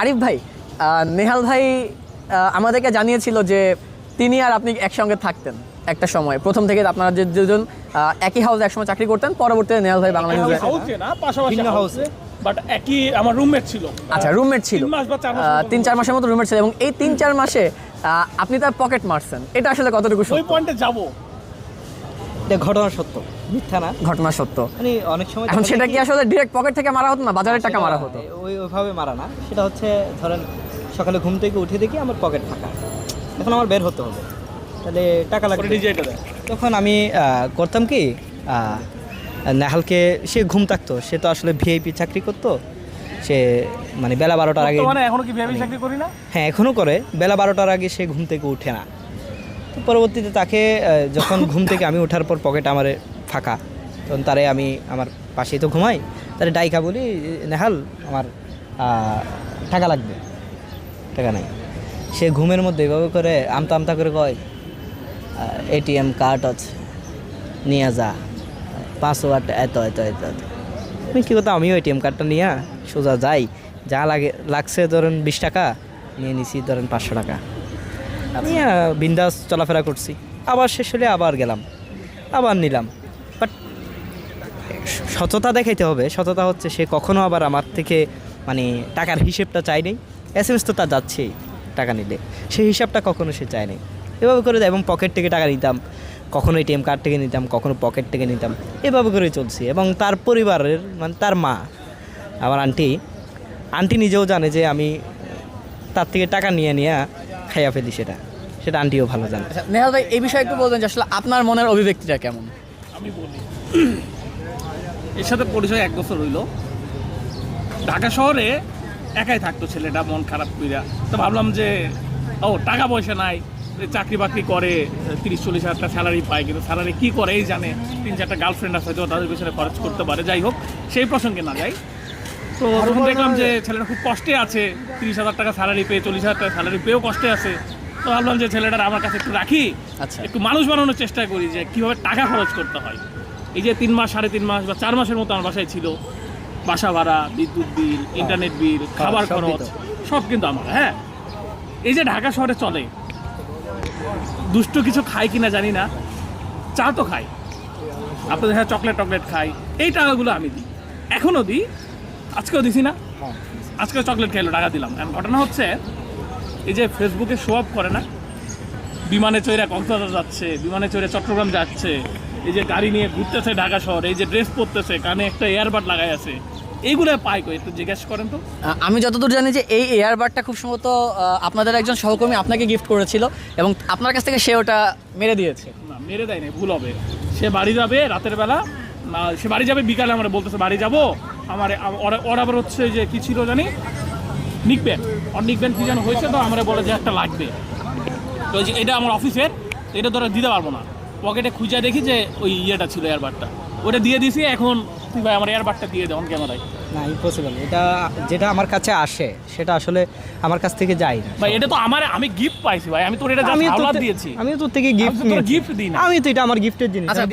আরিফ ভাই নেহাল ভাই আহ, আমাদেরকে জানিয়েছিল যে তিনি আর আপনি একসঙ্গে থাকতেন একটা সময়। প্রথম থেকে আপনারা যে দুজন আহ, একই হাউসে একসময় চাকরি করতেন পরবর্তীতে নেহাল ভাই বাংলা নিউজে হাউসে বাট একই আমার রুমমেট ছিল। আচ্ছা রুমমেট ছিল। তিন চার মাসের মতো রুমমেট ছিল। এবং এই তিন চার মাসে আহ, আপনি তার পকেট মারছেন। এটা আসলে কতটুকু ওই পয়েন্টে যাব। ঘটনা সত্য মিথ্যা না? ঘটনা সত্য। মানে অনেক সময় এখন সেটা কি আসলে ডিরেক্ট পকেট থেকে মারা হতো না? বাজারের টাকা মারা হতো? ওই ওইভাবে মারা না। সেটা হচ্ছে ধরেন সকালে ঘুম থেকে উঠে দেখি আমার পকেট ফাঁকা। এখন আমার বের হতে হবে। তাহলে টাকা পরে লাগবে তখন আমি আহ, করতাম কি আহ, নেহালকে সে ঘুম থাকতো। সে তো আসলে ভিআইপি চাকরি করতো। সে মানে বেলা বারোটার আগে মানে এখনও কি ভেবে চাকরি করি না? হ্যাঁ এখনও করে। বেলা বারোটার আগে সে ঘুম থেকে উঠে না। পরবর্তীতে তাকে যখন ঘুম থেকে আমি ওঠার পর পকেট আমার ফাঁকা, তখন তারে আমি আমার পাশেই তো ঘুমাই, তারে ডাইকা বলি, নেহাল, আমার টাকা লাগবে। টাকা নাই। সে ঘুমের মধ্যে এভাবে করে আমতা আমতা করে কয় এটিএম কার্ড আছে, নিয়ে যা, পাসওয়ার্ড এত এত এত এত। আমি কী করতাম আমিও এটিএম কার্ডটা নিয়ে সোজা যাই, যা লাগে, লাগছে ধরেন বিশ টাকা, নিয়ে নিছি ধরেন পাঁচশো টাকা। আমি বিন্দাস চলাফেরা করছি। আবার শেষ হলে আবার গেলাম, আবার নিলাম। বাট সততা দেখাইতে হবে। সততা হচ্ছে সে কখনো আবার আমার থেকে মানে টাকার হিসেবটা চাই নেই। এস এম এস তো তা যাচ্ছেই টাকা নিলে। সেই হিসাবটা কখনো সে চায় নাই। এভাবে করে এবং পকেট থেকে টাকা নিতাম, কখনো এটিএম কার্ড থেকে নিতাম, কখনো পকেট থেকে নিতাম। এভাবে করে চলছি। এবং তার পরিবারের মানে তার মা, আমার আন্টি আন্টি নিজেও জানে যে আমি তার থেকে টাকা নিয়ে নিয়ে খাইয়া ফেলি সেটা। সেটা আন্টিও ভালো জানে। আচ্ছা নেহাল ভাই এই বিষয়ে একটু বলবেন যে আসলে আপনার মনের অভিব্যক্তিটা কেমন? আমি বলি। এর সাথে পরিচয় এক বছর হইল। ঢাকা শহরে একাই থাকতো ছেলেটা মন খারাপ কইরা। তো ভাবলাম যে ও টাকা পয়সা নাই চাকরি বাকরি করে তিরিশ চল্লিশ হাজার টাকা স্যালারি পায় কিন্তু স্যালারি কী করে এই জানে। তিন চারটা গার্লফ্রেন্ড আছে হয়তো তাদের পিছনে খরচ করতে পারে। যাই হোক সেই প্রসঙ্গে না যাই। তো তখন দেখলাম যে ছেলেটা খুব কষ্টে আছে তিরিশ হাজার টাকা স্যালারি পেয়ে চল্লিশ হাজার টাকা স্যালারি পেয়েও কষ্টে আছে। তো ভাবলাম যে ছেলেটার আমার কাছে একটু রাখি আচ্ছা। একটু মানুষ বানানোর চেষ্টা করি যে কীভাবে টাকা খরচ করতে হয়। এই যে তিন মাস সাড়ে তিন মাস বা চার মাসের মতো আমার বাসায় ছিল। বাসা ভাড়া বিদ্যুৎ বিল ইন্টারনেট বিল খাবার খরচ সব কিন্তু আমার হ্যাঁ। এই যে ঢাকা শহরে চলে দুষ্ট কিছু খাই কিনা জানি না চা তো খাই আপনাদের হ্যাঁ চকলেট টকলেট খাই এই টাকাগুলো আমি দিই। এখনও দিই আজকেও দিছি না। আজকে চকলেট খেলো টাকা দিলাম। এখন ঘটনা হচ্ছে এই যে ফেসবুকে শো আপ করে না বিমানে চড়ে কক্সবাজার যাচ্ছে বিমানে চড়ে চট্টগ্রাম যাচ্ছে এই যে গাড়ি নিয়ে ঘুরতেছে ঢাকা শহরে এই যে ড্রেস পরতেছে কানে একটা এয়ারবাড লাগাই আছে এইগুলো পাই কই? একটু জিজ্ঞেস করেন তো। আমি যতদূর জানি যে এই এয়ারবাডটা খুব সম্ভবত আপনাদের একজন সহকর্মী আপনাকে গিফট করেছিল এবং আপনার কাছ থেকে সে ওটা মেরে দিয়েছে। না মেরে দেয়নি ভুল হবে। সে বাড়ি যাবে রাতের বেলা সে বাড়ি যাবে বিকালে আমরা বলতেছে বাড়ি যাব আমার ওরা ওরা আবার হচ্ছে যে কি ছিল জানি? নিকবেন ওর নিকবেন কি যেন হয়েছে তো আমরা বলে যে একটা লাগবে। তো ওই যে এটা আমার অফিসের এটা ধরো দিতে পারব না। পকেটে খুঁজে দেখি যে ওই ইয়েটা ছিল এয়ারবাডটা ওটা দিয়ে দিছি এখন তুই ভাই আমার এয়ারবাডটা দিয়ে দে অন ক্যামেরায় না ইম্পসিবল এটা যেটা আমার কাছে আসে সেটা আসলে আমার কাছ থেকে যায় না। ভাই এটা তো আমার আমি গিফট পাইছি ভাই আমি তোর এটা আমি দিয়েছি। আমি তোর থেকে আমি গিফট তো তোর দিই না। আমি তো এটা আমার গিফটের জিনিস। আচ্ছা